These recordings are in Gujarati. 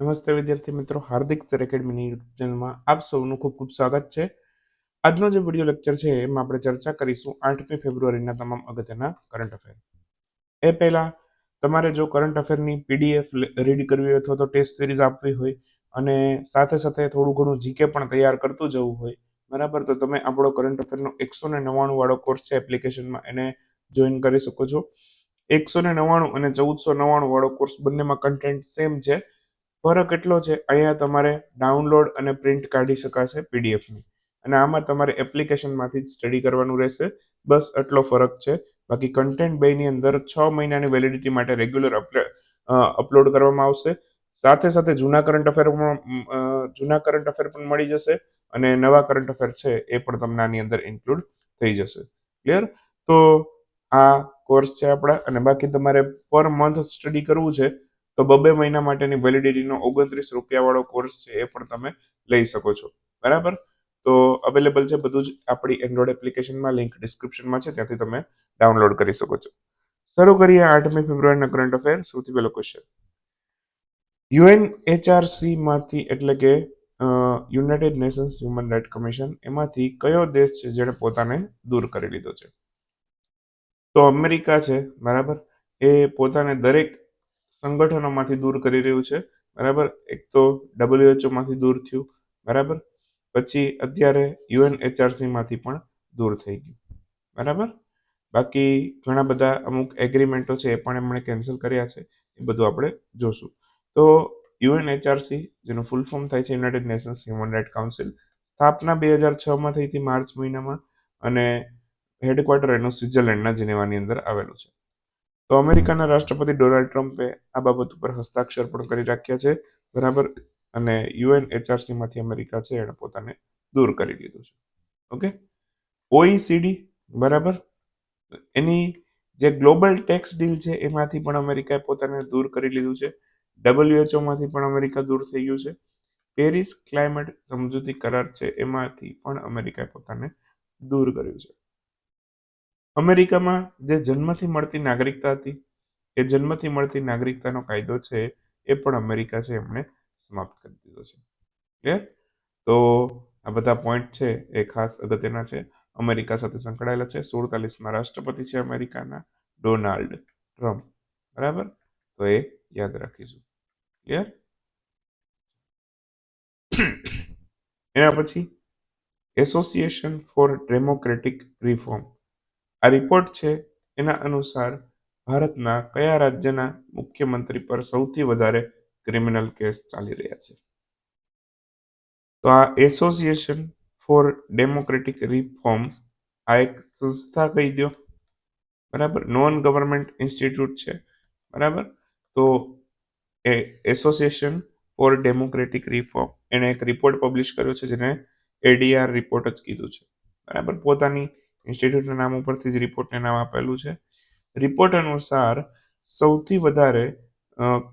નમસ્તે વિદ્યાર્થી મિત્રો, હાર્દિક સર એકેડમીની યુટ્યુબ ચેનલમાં આપ સૌનું ખૂબ ખૂબ સ્વાગત છે. આજનો જે વીડિયો લેક્ચર છે, એમાં આપણે ચર્ચા કરીશું આઠમી ફેબ્રુઆરીના તમામ અગત્યના કરંટ અફેર એ પહેલાં તમારે જો કરંટ અફેરની પીડીએફ રીડ કરવી હોય અથવા તો ટેસ્ટ સિરીઝ આપવી હોય અને સાથે સાથે થોડું ઘણું જીકે પણ તૈયાર કરતું જવું હોય, બરાબર, તો તમે આપણો કરંટ અફેરનો એકસો ને નવ્વાણું વાળો કોર્સ છે એપ્લિકેશનમાં એને જોઈન કરી શકો છો. એકસો ને નવ્વાણું અને ચૌદસો નવ્વાણું વાળો કોર્સ બંનેમાં કન્ટેન્ટ સેમ છે. ફરક એટલો છે, અહીંયા તમારે ડાઉનલોડ અને પ્રિન્ટ કાઢી શકાશે પીડીએફની અને આમાં તમારે એપ્લિકેશનમાંથી જ સ્ટડી કરવાનું રહેશે. બસ આટલો ફરક છે. બાકી કન્ટેન્ટ બેની અંદર છ મહિનાની વેલિડિટી માટે રેગ્યુલર અપલોડ કરવામાં આવશે. સાથે સાથે જૂના કરંટ અફેર જૂના કરંટ અફેર પણ મળી જશે અને નવા કરંટ અફેર છે એ પણ તમને આની અંદર ઇન્ક્લુડ થઈ જશે. ક્લિયર તો આ કોર્સ છે આપણા અને બાકી તમારે પર મંથ સ્ટડી કરવું છે તો બબે મહિના માટેની વેલિડિટીનો ઓગણત્રીસ રૂપિયાવાળો કોર્સ છે, એ પણ તમે લઈ શકો છો. બરાબર? તો અવેલેબલ છે બધું જ આપણી એન્ડ્રોઈડ એપ્લિકેશનમાં લિંક ડિસ્ક્રિપ્શનમાં છે, ત્યાંથી તમે ડાઉનલોડ કરી શકો છો. શરૂ કરીએ આઠમી ફેબ્રુઆરીના કરંટ અફેર સૌથી પહેલો ક્વેશ્ચન યુએન એચઆરસીમાંથી એટલે કે United Nations human right commission એમાંથી કયો દેશ છે જેણે પોતાને દૂર કરી લીધો છે? તો અમેરિકા છે, બરાબર? એ પોતાને દરેક સંગઠનોમાંથી દૂર કરી રહ્યું છે. બરાબર? એક તો ડબલ્યુએચઓમાંથી દૂર થયું. બરાબર? પછી અત્યારે યુએન એચઆરસીમાંથી પણ દૂર થઈ ગયું. બરાબર? બાકી ઘણા બધા અમુક એગ્રીમેન્ટો છે એ પણ એમણે કેન્સલ કર્યા છે. એ બધું આપણે જોશું. તો યુએન એચઆરસી જેનું ફૂલ ફોર્મ થાય છે United Nations human right council સ્થાપના બે હજાર છમાં થઈ હતી માર્ચ મહિનામાં અને હેડક્વાર્ટર એનું સ્વિટ્ઝરલેન્ડના જિનેવાની અંદર આવેલું છે. તો અમેરિકાના રાષ્ટ્રપતિ ડોનાલ્ડ ટ્રમ્પે આ બાબત ઉપર હસ્તાક્ષર પણ કરી રાખ્યા છે, બરાબર? અને યુએન એચઆરસીમાંથી અમેરિકા છે, એણે પોતાને દૂર કરી દીધું છે. ઓકે? ઓઈસીડી બરાબર? એની જે ગ્લોબલ ટેક્સ ડીલ છે, એમાંથી પણ અમેરિકાએ પોતાને દૂર કરી લીધું છે. ડબલ્યુએચઓમાંથી પણ અમેરિકા દૂર થઈ ગયું છે. પેરિસ ક્લાઇમેટ સમજૂતી કરાર છે, એમાંથી પણ અમેરિકાએ પોતાને દૂર કર્યું છે. અમેરિકામાં જે જન્મથી મળતી નાગરિકતા હતી, એ જન્મથી મળતી નાગરિકતાનો કાયદો છે, એ પણ અમેરિકા છે એમણે સમાપ્ત કરી દીધો છે. ક્લિયર તો આ બધા પોઈન્ટ છે, એ ખાસ અગત્યના છે. અમેરિકા સાથે સંકળાયેલા છે. સુડતાલીસમાં રાષ્ટ્રપતિ છે અમેરિકાના, ડોનાલ્ડ ટ્રમ્પ. બરાબર? તો એ યાદ રાખીશું. ક્લિયર એના પછી એસોસિએશન ફોર ડેમોક્રેટિક રિફોર્મ આ રિપોર્ટ છે એના અનુસાર ભારતના કયા રાજ્યના મુખ્યમંત્રી પર સૌથી વધારે ક્રિમિનલ કેસ ચાલી રહ્યા છે? તો આ એસોસિએશન ફોર ડેમોક્રેટિક રિફોર્મ આ એક સંસ્થા કહી દો બરાબર? નોન ગવર્મેન્ટ ઇન્સ્ટિટ્યૂટ છે. બરાબર? તો એ એસોસિએશન ફોર ડેમોક્રેટિક રિફોર્મ એણે એક રિપોર્ટ પબ્લિશ કર્યો છે જેને એડીઆર રિપોર્ટ જ કીધું છે. બરાબર? પોતાની ઇન્સ્ટિટ્યૂટના નામ ઉપરથી જ રિપોર્ટને નામ આપેલું છે. રિપોર્ટ અનુસાર સૌથી વધારે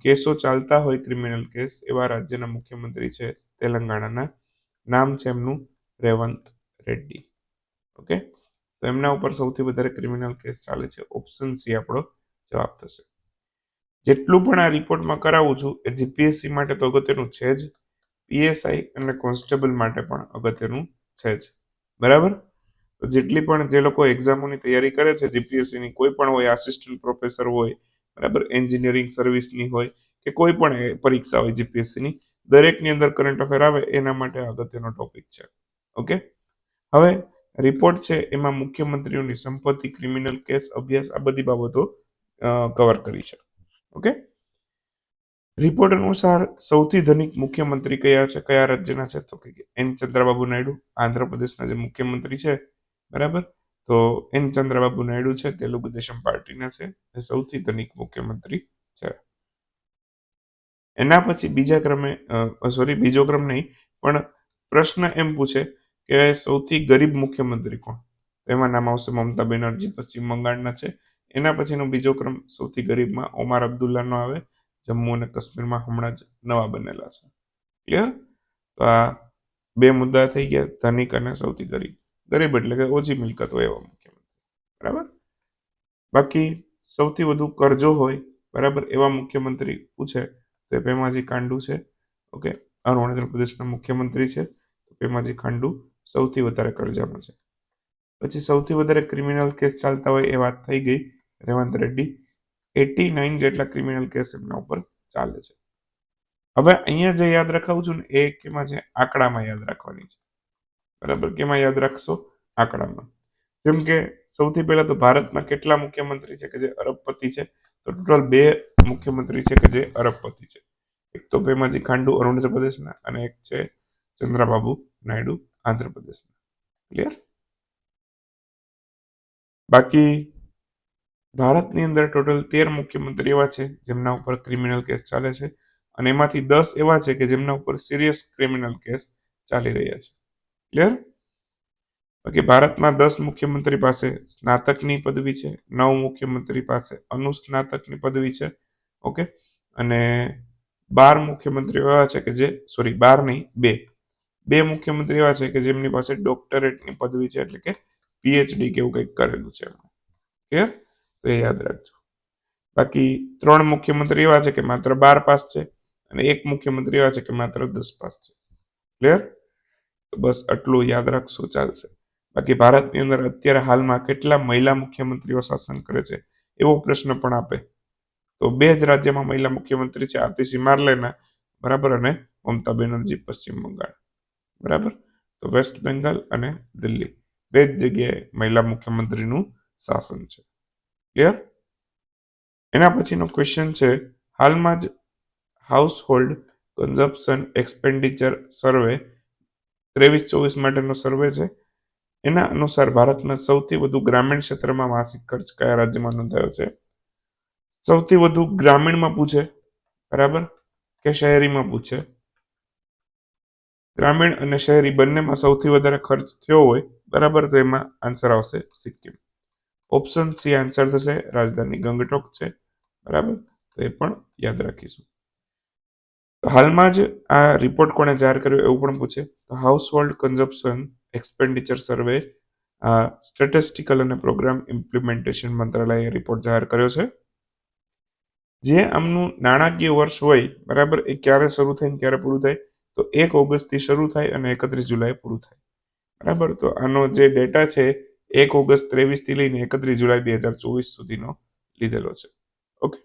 કેસો ચાલતા હોય ક્રિમિનલ કેસ એવા રાજ્યના મુખ્યમંત્રી છે તેલંગાણાના. નામ છે એમનું રેવંત રેડ્ડી. ઓકે? તો એમના ઉપર સૌથી વધારે ક્રિમિનલ કેસ ચાલે છે. ઓપ્શન સી આપણો જવાબ થશે. જેટલું પણ આ રિપોર્ટમાં કરાવું છું, એ જીપીએસસી માટે તો અગત્યનું છે જ. પીએસઆઈ અને કોન્સ્ટેબલ માટે પણ અગત્યનું છે જ. બરાબર? જેટલી પણ જે લોકો એક્ઝામોની તૈયારી કરે છે જીપીએસસીની કોઈ પણ હોય આસિસ્ટન્ટ પ્રોફેસર હોય, બરાબર એન્જિનિયરિંગ સર્વિસની હોય, કે કોઈ પણ પરીક્ષા હોય જીપીએસસીની દરેકની અંદર કરંટ અફેર આવે, એના માટે અગત્યનો ટોપિક છે. ઓકે હવે રિપોર્ટ છે, એમાં મુખ્યમંત્રીઓની સંપત્તિ ક્રિમિનલ કેસ અભ્યાસ, આ બધી બાબતો કવર કરી છે. ઓકે રિપોર્ટ અનુસાર સૌથી ધનિક મુખ્યમંત્રી કયા છે, કયા રાજ્યના છે? તો કે એન ચંદ્રબાબુ નાયડુ, આંધ્રપ્રદેશના જે મુખ્યમંત્રી છે બરાબર? તો એન ચંદ્રબાબુ નાયડુ છે, તેલુગુ દેશમ પાર્ટીના છે એ સૌથી ધનિક મુખ્યમંત્રી છે. એના પછી બીજા ક્રમે સોરી, બીજો ક્રમ નહીં, પણ પ્રશ્ન એમ પૂછે કે સૌથી ગરીબ મુખ્યમંત્રી કોણ? એમાં નામ આવશે મમતા બેનર્જી, પશ્ચિમ બંગાળના છે. એના પછીનો બીજો ક્રમ સૌથી ગરીબમાં ઓમાર અબ્દુલ્લાનો આવે, જમ્મુ અને કાશ્મીરમાં હમણાં જ નવા બનેલા છે. ક્લિયર? તો આ બે મુદ્દા થઈ ગયા, ધનિક અને સૌથી ગરીબ. ગરીબ એટલે કે ઓછી મિલકત હોય એવા મુખ્યમંત્રી. બરાબર? બાકી સૌથી વધુ કરજો હોય, બરાબર, એવા મુખ્યમંત્રી પૂછે, તો પેમાજી કાંડુ છે. ઓકે? અરુણાચલ પ્રદેશના મુખ્યમંત્રી છે પેમાજી ખાંડુ સૌથી વધારે કરજામાં છે. પછી સૌથી વધારે ક્રિમિનલ કેસ ચાલતા હોય એ વાત થઈ ગઈ, રેવંત રેડ્ડી. એટી નાઇન જેટલા ક્રિમિનલ કેસ એમના ઉપર ચાલે છે. હવે અહીંયા જે યાદ રખાવું છું ને, એ કેમાં છે આંકડામાં યાદ રાખવાની છે. બરાબર? કેમાં યાદ રાખશો? આંકડામાં. જેમ કે સૌથી પહેલા તો ભારતમાં કેટલા મુખ્યમંત્રી છે કે જે અરબપતિ છે? તો ટોટલ બે મુખ્યમંત્રી છે કે જે અરબપતિ છે. એક તો પેમાજી ખાંડુ અરુણાચલ પ્રદેશના અને એક છે ચંદ્રાબાબુ નાયડુ આંધ્રપ્રદેશના. ક્લિયર બાકી ભારતની અંદર ટોટલ તેર મુખ્યમંત્રી એવા છે જેમના ઉપર ક્રિમિનલ કેસ ચાલે છે અને એમાંથી દસ એવા છે કે જેમના ઉપર સિરિયસ ક્રિમિનલ કેસ ચાલી રહ્યા છે. ક્લિયર બાકી ભારતમાં દસ મુખ્યમંત્રી પાસે સ્નાતકની પદવી છે, નવ મુખ્યમંત્રી પાસે અનુસ્નાતકની પદવી છે ઓકે અને બાર મુખ્યમંત્રી એવા છે કે જે સોરી બાર નહીં, બે. બે મુખ્યમંત્રી એવા છે કે જેમની પાસે ડોક્ટરેટની પદવી છે, એટલે કે પીએચડી કે એવું કંઈક કરેલું છે. ક્લિયર તો એ યાદ રાખજો. બાકી ત્રણ મુખ્યમંત્રી એવા છે કે માત્ર બાર પાસ છે અને એક મુખ્યમંત્રી એવા છે કે માત્ર દસ પાસ છે. ક્લિયર બસ આટલું યાદ રાખશો, ચાલશે. બાકી ભારતની અંદર અત્યારે હાલમાં કેટલા મહિલા મુખ્યમંત્રીઓ શાસન કરે છે, એવો પ્રશ્ન પણ આપે. તો બે જ રાજ્યમાં મહિલા મુખ્યમંત્રી છે આતિશી માર્લેના, બરાબર, અને મમતા બેનર્જી, પશ્ચિમ બંગાળ. બરાબર? તો વેસ્ટ બેંગાલ અને દિલ્હી, બે જ જગ્યાએ મહિલા મુખ્યમંત્રીનું શાસન છે. ક્લિયર? એના પછીનો ક્વેશ્ચન છે, હાલમાં જ household consumption expenditure survey ત્રેવીસ ચોવીસ માટેનો સર્વે છે. એના અનુસાર ભારતમાં સૌથી વધુ ગ્રામીણ ક્ષેત્રમાં માસિક ખર્ચ કયા રાજ્યમાં નોંધાયો છે? સૌથી વધુ ગ્રામીણમાં પૂછે, બરાબર? કે શહેરીમાં પૂછે? ગ્રામીણ અને શહેરી બંનેમાં સૌથી વધારે ખર્ચ થયો હોય, બરાબર? તો એમાં આન્સર આવશે સિક્કિમ. ઓપ્શન સી આન્સર થશે, રાજધાની ગંગટોક છે, બરાબર? તો એ પણ યાદ રાખીશું. હાલમાં જ આ રિપોર્ટ કોણે જાહેર કર્યો એવું પણ પૂછે. તો household consumption expenditure survey statistical અને પ્રોગ્રામ ઇમ્પ્લિમેન્ટેશન મંત્રાલયે રિપોર્ટ જાહેર કર્યો છે. જે આમનું નાણાકીય વર્ષ હોય, બરાબર, એ ક્યારે શરૂ થાય ક્યારે પૂરું થાય? તો એક ઓગસ્ટથી શરૂ થાય અને એકત્રીસ જુલાઈ પૂરું થાય. બરાબર? તો આનો જે ડેટા છે, એક ઓગસ્ટ ત્રેવીસથી લઈને એકત્રીસ જુલાઈ બે હજાર ચોવીસ સુધીનો લીધેલો છે. ઓકે.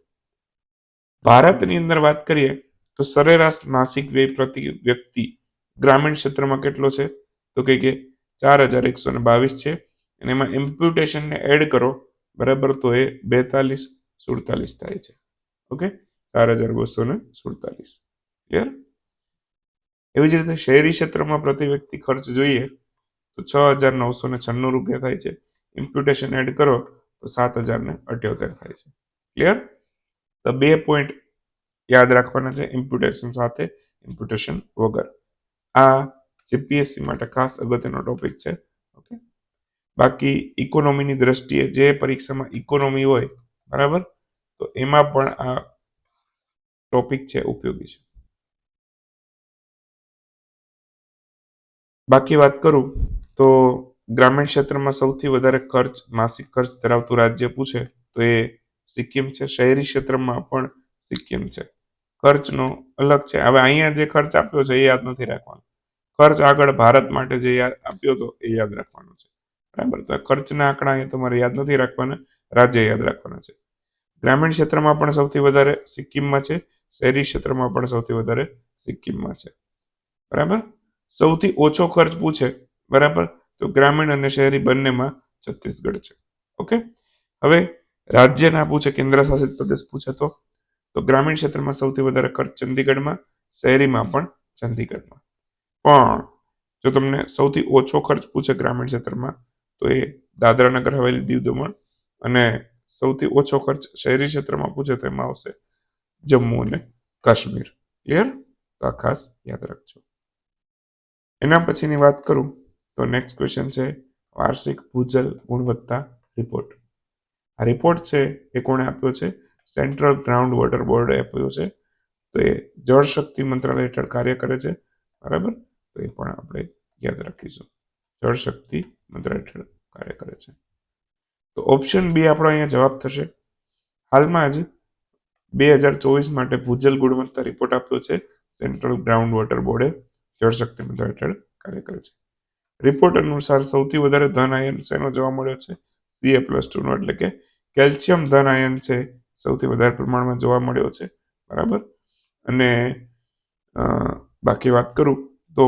ભારતની અંદર વાત કરીએ તો સરેરાશ માસિક વ્યય પ્રતિ વ્યક્તિ ગ્રામીણ ક્ષેત્રમાં કેટલો છે? તો કે કે ચાર હજાર એકસો ને બાવીસ છે. અને એમાં ઇમ્પ્યુટેશનને એડ કરો, બરાબર? તો એ બેતાલીસ સુડતાલીસ થાય છે. ઓકે? ચાર હજાર બસો ને સુડતાલીસ. ક્લિયર એવી જ રીતે શહેરી ક્ષેત્રમાં પ્રતિ વ્યક્તિ ખર્ચ જોઈએ, તો છ હજાર નવસો ને છન્નું રૂપિયા થાય છે. ઇમ્પ્યુટેશન એડ કરો, તો સાત હજાર ને અઠ્યોતેર થાય છે. ક્લિયર તો બે પોઈન્ટ યાદ રાખવાના છે ઇમ્પ્યુટેશન સાથે ઇમ્પ્યુટેશન વગર. આ જીપીએસસી માટે ખાસ અગત્યનો ટોપિક છે ઓકે બાકી ઇકોનોમીની દ્રષ્ટિએ જે પરીક્ષામાં ઇકોનોમી હોય, બરાબર? તો એમાં પણ આ ટોપિક છે, ઉપયોગી છે. બાકી વાત કરું, તો ગ્રામીણ ક્ષેત્રમાં સૌથી વધારે ખર્ચ, માસિક ખર્ચ ધરાવતું રાજ્ય પૂછે, તો એ સિક્કિમ છે. શહેરી ક્ષેત્રમાં પણ સિક્કિમ છે. ખર્ચનો અલગ છે. હવે અહીંયા જે ખર્ચ આપ્યો છે એ યાદ નથી રાખવાનો. ખર્ચ આગળ ભારત માટે જે આપ્યો હતો એ યાદ રાખવાનો છે. બરાબર? તો ખર્ચના આંકડા અહીંયા તમારે યાદ નથી રાખવાના, રાજ્ય યાદ રાખવાના છે. ગ્રામીણ ક્ષેત્રમાં પણ સૌથી વધારે સિક્કિમમાં છે, શહેરી ક્ષેત્રમાં પણ સૌથી વધારે સિક્કિમમાં છે. બરાબર? સૌથી ઓછો ખર્ચ પૂછે, બરાબર? તો ગ્રામીણ અને શહેરી બંનેમાં છત્તીસગઢ છે. ઓકે? હવે રાજ્યના પૂછે કેન્દ્ર શાસિત પ્રદેશ પૂછે તો? તો ગ્રામીણ ક્ષેત્રમાં સૌથી વધારે ખર્ચ ચંદીગઢમાં, શહેરીમાં પણ ચંદીગઢમાં. પણ જો તમને સૌથી ઓછો ખર્ચ પૂછે ગ્રામીણ ક્ષેત્રમાં, તો એ દાદરા નગર હવેલી દીવ દમણ અને સૌથી ઓછો ખર્ચ શહેરી ક્ષેત્રમાં પૂછે તો એમાં આવશે જમ્મુ અને કાશ્મીર. ક્લિયર? તો આ ખાસ યાદ રાખજો. એના પછીની વાત કરું, તો નેક્સ્ટ ક્વેશ્ચન છે વાર્ષિક ભૂજલ ગુણવત્તા રિપોર્ટ આ રિપોર્ટ છે એ કોણે આપ્યો છે? સેન્ટ્રલ ગ્રાઉન્ડ વોટર બોર્ડે આપ્યું છે. તો એ જળ શક્તિ મંત્રાલય હેઠળ કાર્ય કરે છે. બરાબર? તો એ પણ આપણે યાદ રાખીશું. જળ શક્તિ મંત્રાલય હેઠળ કાર્ય કરે છે. તો ઓપ્શન બી આપણો અહીંયા જવાબ થશે. હાલમાં જ બે હજાર ચોવીસ માટે ભૂજલ ગુણવત્તા રિપોર્ટ આપ્યો છે. સેન્ટ્રલ ગ્રાઉન્ડ વોટર બોર્ડે જળશક્તિ મંત્રાલય હેઠળ કાર્ય કરે છે. રિપોર્ટ અનુસાર સૌથી વધારે ધન આયન શેનો જોવા મળ્યો છે? સીએ પ્લસ ટુનો એટલે કે કેલ્શિયમ ધન આયન છે. સૌથી વધારે પ્રમાણમાં જોવા મળ્યો છે. બરાબર? અને બાકી વાત કરું તો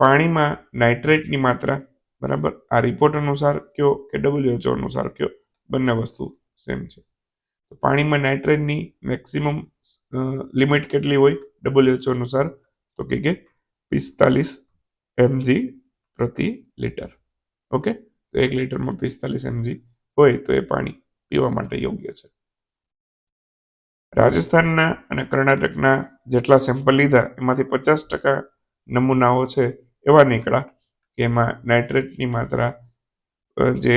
પાણીમાં નાઇટ્રેટની માત્રા, બરાબર? આ રિપોર્ટ અનુસાર કયો કે ડબલ્યુએચઓ અનુસાર કયો? બંને વસ્તુ સેમ છે. તો પાણીમાં નાઇટ્રેટની મેક્સિમમ લિમિટ કેટલી હોય? ડબલ્યુએચઓ અનુસાર તો કે કે પિસ્તાલીસ એમજી પ્રતિ લીટર. ઓકે? તો એક લીટરમાં પિસ્તાલીસ એમજી હોય તો એ પાણી પીવા માટે યોગ્ય છે. રાજસ્થાનના અને કર્ણાટકના જેટલા સેમ્પલ લીધા, એમાંથી પચાસ ટકા નમૂનાઓ છે એવા નીકળ્યા કે એમાં નાઇટ્રેટની માત્રા જે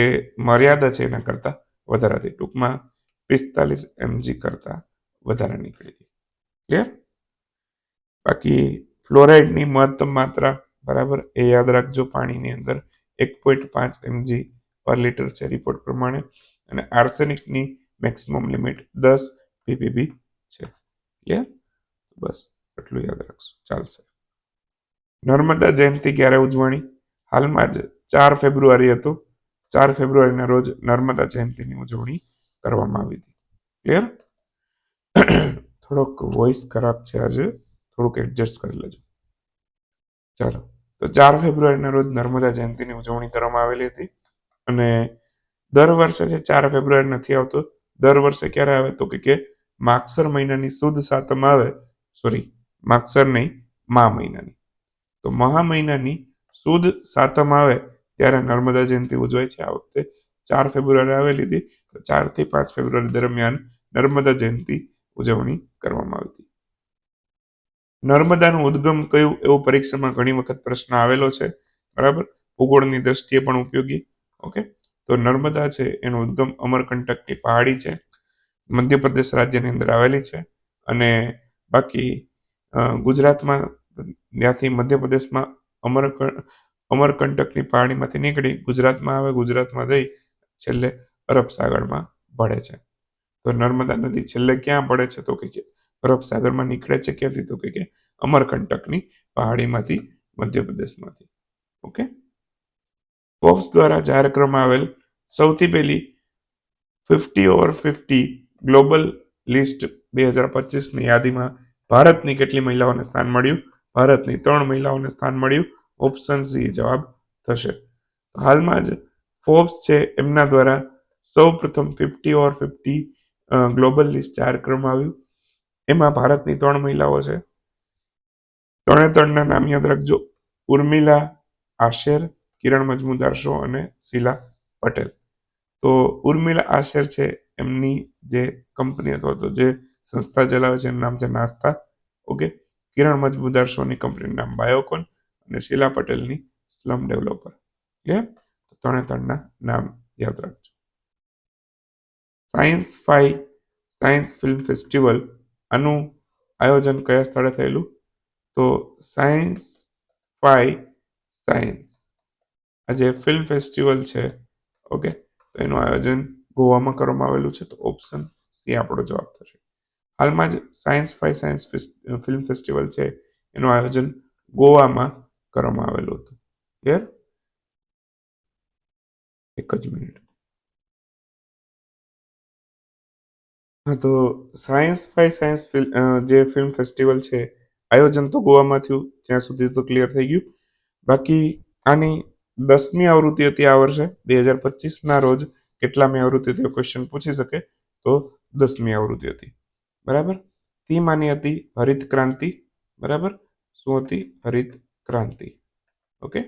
મર્યાદા છે એના કરતાં વધારે હતી ટૂંકમાં પિસ્તાલીસ એમજી કરતાં વધારે નીકળી હતી. ક્લિયર બાકી ફ્લોરાઇડની મહત્તમ માત્રા, બરાબર, એ યાદ રાખજો પાણીની અંદર, એક પોઈન્ટ પાંચ એમજી પર લીટર છે રિપોર્ટ પ્રમાણે. અને આર્સેનિકની મેક્સિમમ લિમિટ દસ પીપીબી છે. ક્લિયર બસ એટલું યાદ રાખજો ચાલશે. નર્મદા જયંતિ ક્યારે ઉજવણી? હાલમાં જ ચાર ફેબ્રુઆરી હતું. ચાર ફેબ્રુઆરીના રોજ નર્મદા જયંતિની ઉજવણી કરવામાં આવી હતી. ક્લિયર થોડોક વોઇસ ખરાબ છે આજે. થોડુંક એડજસ્ટ કરી લેજો. ચાલો. તો ચાર ફેબ્રુઆરીના રોજ નર્મદા જયંતિની ઉજવણી કરવામાં આવેલી હતી. અને દર વર્ષે જે ચાર ફેબ્રુઆરી નથી આવતો, દર વર્ષે ક્યારે આવે? તો કે માગસર મહિનાની સુદ સાતમ આવે સોરી માગસર નહીં, મા મહિનાની. તો મહા મહિનાની સુદ સાતમ આવે, ત્યારે નર્મદા જયંતિ ઉજવાય છે. આ વખતે ચાર ફેબ્રુઆરી આવેલી હતી. ચારથી પાંચ ફેબ્રુઆરી દરમિયાન નર્મદા જયંતિ ઉજવણી કરવામાં આવી હતી. નર્મદાનું ઉદ્ગમ કયું એવો પરીક્ષામાં ઘણી વખત પ્રશ્ન આવેલો છે. બરાબર? ભૂગોળની દ્રષ્ટિએ પણ ઉપયોગી. ઓકે? તો નર્મદા છે, એનો ઉદ્ગમ અમરકંટકની પહાડી છે. મધ્યપ્રદેશ રાજ્યની અંદર આવેલી છે અને બાકી ગુજરાતમાં ત્યાંથી મધ્યપ્રદેશમાં અમર અમરકંટકની પહાડીમાંથી નીકળી ગુજરાતમાં આવે, ગુજરાતમાં જઈ છેલ્લે અરબ સાગરમાં ભળે છે. તો નર્મદા નદી છેલ્લે ક્યાં પડે છે તો કે અરબ સાગરમાં નીકળે છે ક્યાંથી તો કે કે અમરકંટકની પહાડીમાંથી મધ્યપ્રદેશમાંથી. ઓકે? ફોર્બ્સ દ્વારા જાહેર કરવામાં આવેલ સૌથી પહેલી fifty over fifty global list બે હજાર પચીસની યાદીમાં ભારતની કેટલી મહિલાઓને સ્થાન મળ્યું? ભારતની ત્રણ મહિલાઓને સ્થાન મળ્યું. ઓપ્શન સી જવાબ થશે. હાલમાં જ ફોર્બ્સ છે એમના દ્વારા સૌ પ્રથમ fifty or fifty global list જાહેર કરવામાં આવ્યું. એમાં ભારતની ત્રણ મહિલાઓ છે. ત્રણે ત્રણના નામ યાદ રાખજો. ઉર્મિલા આશેર, કિરણ મજમુદાર શો અને શીલા પટેલ. તો ઉર્મિલા આશેર છે એમની જે કંપની અથવા તો જે સંસ્થા ચલાવે છે, એનું નામ છે નાસ્તા. ઓકે કિરણ મજમુદાર શોની કંપનીનું નામ બાયોકોન અને શીલા પટેલની સ્લમ ડેવલપર. ક્લિયર ત્રણે ત્રણના નામ યાદ રાખજો. Science fi science film festival આનું આયોજન કયા સ્થળે થયેલું? તો સાયન્સ ફાઈ સાયન્સ આ જે ફિલ્મ ફેસ્ટિવલ છે ઓકે એનું આયોજન ગોવામાં કરવામાં આવેલું છે, તો ઓપ્શન સી આપણો જવાબ થશે. હાલમાં જ science fi science film festival છે, એનું આયોજન ગોવામાં કરવામાં આવેલું હતું. ક્લિયર એક જ મિનિટ. હા, તો સાયન્સ ફાઈ સાયન્સ જે ફિલ્મ ફેસ્ટિવલ છે, આયોજન તો ગોવામાં થયું, ત્યાં સુધી તો ક્લિયર થઈ ગયું. બાકી આની દસમી આવૃત્તિ હતી આ વર્ષે, બે હજાર પચીસના રોજ કેટલામી આવૃત્તિ હતી ક્વેશ્ચન પૂછી શકે તો દસમી આવૃત્તિ હતી. બરાબર? થીમ આની હતી હરિત ક્રાંતિ, બરાબર? શું હતી? હરિત ક્રાંતિ. ઓકે?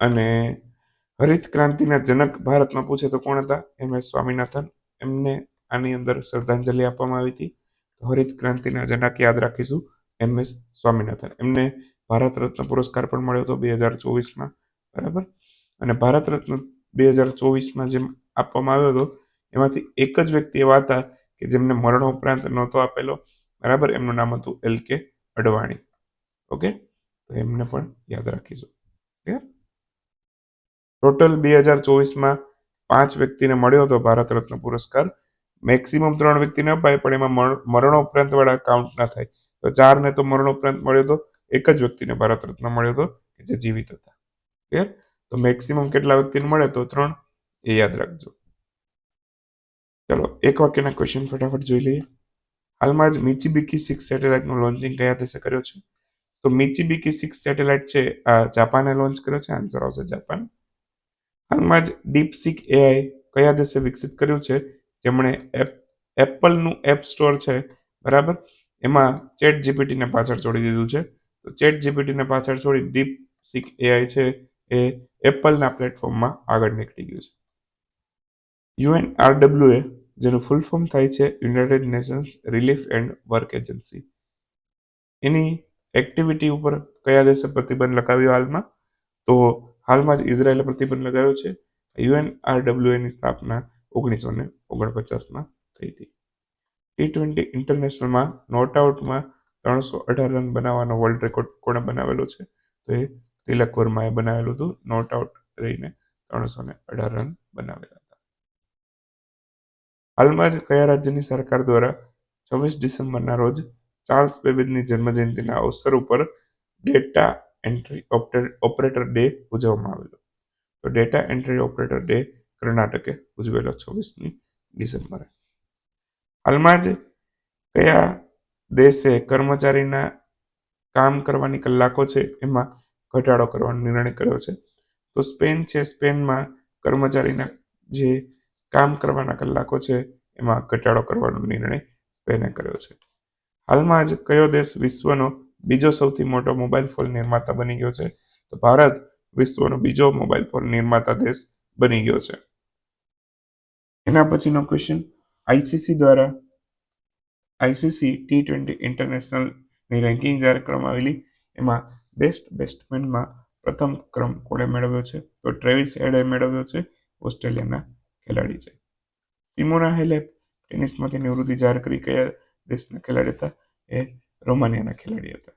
અને હરિત ક્રાંતિના જનક ભારતમાં પૂછે તો કોણ હતા? M S Swaminathan. એમને આની અંદર શ્રદ્ધાંજલિ આપવામાં આવી હતી. હરિત ક્રાંતિના જનક યાદ રાખીશું, એમ એસ સ્વામિનાથન. એમને ભારત રત્ન પુરસ્કાર પણ મળ્યો હતો બે હજાર ચોવીસમાં. બરાબર? અને ભારત રત્ન બે હજાર ચોવીસમાં જેમ આપવામાં આવ્યો હતો, એમાંથી એક જ વ્યક્તિ એવા હતા કે જેમને મરણોપરાંત નહોતો આપેલો, બરાબર? એમનું નામ હતું એલ કે અડવાણી. ઓકે? તો એમને પણ યાદ રાખીશું. ક્લિયર? ટોટલ બે હજાર ચોવીસમાં પાંચ વ્યક્તિને મળ્યો હતો ભારત રત્ન પુરસ્કાર. મેક્સિમમ ત્રણ વ્યક્તિને અપાય, પણ એમાં મરણોપરાંત વાળા કાઉન્ટ ના થાય. તો ચારને તો મરણોપરાંત મળ્યો હતો એક જ વ્યક્તિને ભારત રત્ન મળ્યો હતો જે જીવિત હતા. ક્લિયર તો મેક્સિમમ કેટલા વ્યક્તિને મળે તો ત્રણ, એ યાદ રાખજો. ચલો, એક વાક્યના ક્વેશ્ચન ફટાફટ જોઈ લઈએ. હાલમાં જ મિચીબિકી સિક્સ સેટેલાઇટનું લોન્ચિંગ કયા દેશે કર્યો છે? તો મિચીબિકી સિક્સ સેટેલાઇટ છે, આ જાપાને લોન્ચ કર્યો છે આન્સર આવશે જાપાન હાલમાં જ ડીપસિક એઆઈ કયા દેશે વિકસિત કર્યું છે? જેમણે એપ એપલનું એપ સ્ટોર છે, બરાબર? એમાં ચેટ જીપીટીને પાછળ છોડી દીધું છે. તો ચેટ જીપીટીને પાછળ છોડી ડીપ સિક એઆઈ છે એ એપલના પ્લેટફોર્મમાં આગળ નીકળી ગયું છે. યુએન આરડબ્લ્યુએ જેનું ફૂલ ફોર્મ થાય છે United Nations relief and work agency any activity ઉપર કયા દેશે પ્રતિબંધ લગાવ્યો હાલમાં? તો હાલમાં જ ઇઝરાયેલે પ્રતિબંધ લગાવ્યો છે. યુએન આરડબ્લ્યુએની સ્થાપના ઓગણીસો ને ઓગણપચાસમાં થઈ હતી. ટી ટ્વેન્ટી ઇન્ટરનેશનલમાં નોટ આઉટમાં ત્રણસો અઢાર રન બનાવવાનો વર્લ્ડ રેકોર્ડ કોણે બનાવેલો છે? તો એ તિલક વર્માએ બનાવેલું હતું. નોટ આઉટ રહીને ત્રણસો ને અઢાર રન બનાવેલા હતા. હાલમાં જ કયા રાજ્યની સરકાર દ્વારા છવ્વીસ ડિસેમ્બરના રોજ ચાર્લ્સ બેબેજની જન્મજયંતિના અવસર ઉપર ડેટા એન્ટ્રી ઓપરેટર ડે ઉજવવામાં આવેલો. તો ડેટા એન્ટ્રી ઓપરેટર ડે કર્ણાટકે ઉજવેલો છવ્વીસમી ડિસેમ્બરે. હાલમાં જ કયા દેશે કર્મચારીના કામ કરવાની કલાકો છે એમાં ઘટાડો કરવાનો નિર્ણય કર્યો છે. તો સ્પેન છે, સ્પેનમાં કર્મચારીના જે કામ કરવાના કલાકો છે, એમાં ઘટાડો કરવાનો નિર્ણય સ્પેને કર્યો છે. હાલમાં જ કયો દેશ વિશ્વનો બીજો સૌથી મોટો મોબાઈલ ફોન નિર્માતા બની ગયો છે? તો ભારત વિશ્વનો બીજો મોબાઈલ ફોન નિર્માતા દેશ બની ગયો છે. એના પછીનો ક્વેશ્ચન આઈસીસી દ્વારા I C C T twenty ઇન્ટરનેશનલની ranking જાહેર કરવામાં આવેલી. એમાં બેસ્ટ બેટ્સમેનમાં પ્રથમ ક્રમ કોણે મેળવ્યો છે? તો ટ્રેવિસ હેડે મેળવ્યો છે, ઓસ્ટ્રેલિયાના ખેલાડી છે. સિમોના હેલેપ ટેનિસમાંથી નિવૃત્તિ જાહેર કરી કયા દેશના ખેલાડી હતા? એ રોમાનિયાના ખેલાડી હતા.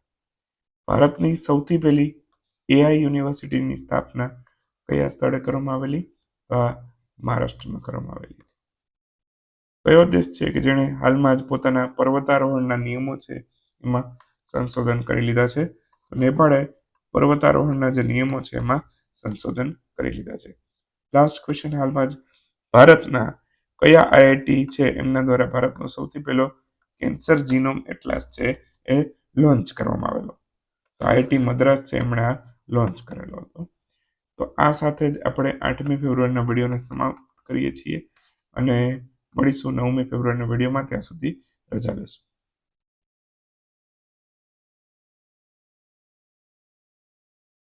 ભારતની સૌથી પહેલી એઆઈ યુનિવર્સિટીની સ્થાપના કયા સ્થળે કરવામાં આવેલી? આ મહારાષ્ટ્રમાં કરવામાં આવેલી. કયો દેશ છે કે જેણે હાલમાં જ પોતાના પર્વતારોહણના નિયમો છે એમાં સંશોધન કરી લીધા છે? નેપાળે પર્વતારોહણના જે નિયમો છે એમાં સંશોધન કરી લીધા છે. લાસ્ટ ક્વેશ્ચન હાલમાં જ, ભારતના કયા આઈઆઈટી છે? એમના દ્વારા ભારતનો સૌથી પહેલો કેન્સર જીનોમ એટલાસ છે એ લોન્ચ કરવામાં આવેલો. તો આઈઆઈટી મદ્રાસ છે, એમણે આ લોન્ચ કરેલો હતો. તો આ સાથે જ આપણે આઠમી ફેબ્રુઆરીના વિડીયોને સમાપ્ત કરીએ છીએ અને મળીશું નવમી ફેબ્રુઆરીના વિડીયોમાં, ત્યાં સુધી રજા લેશું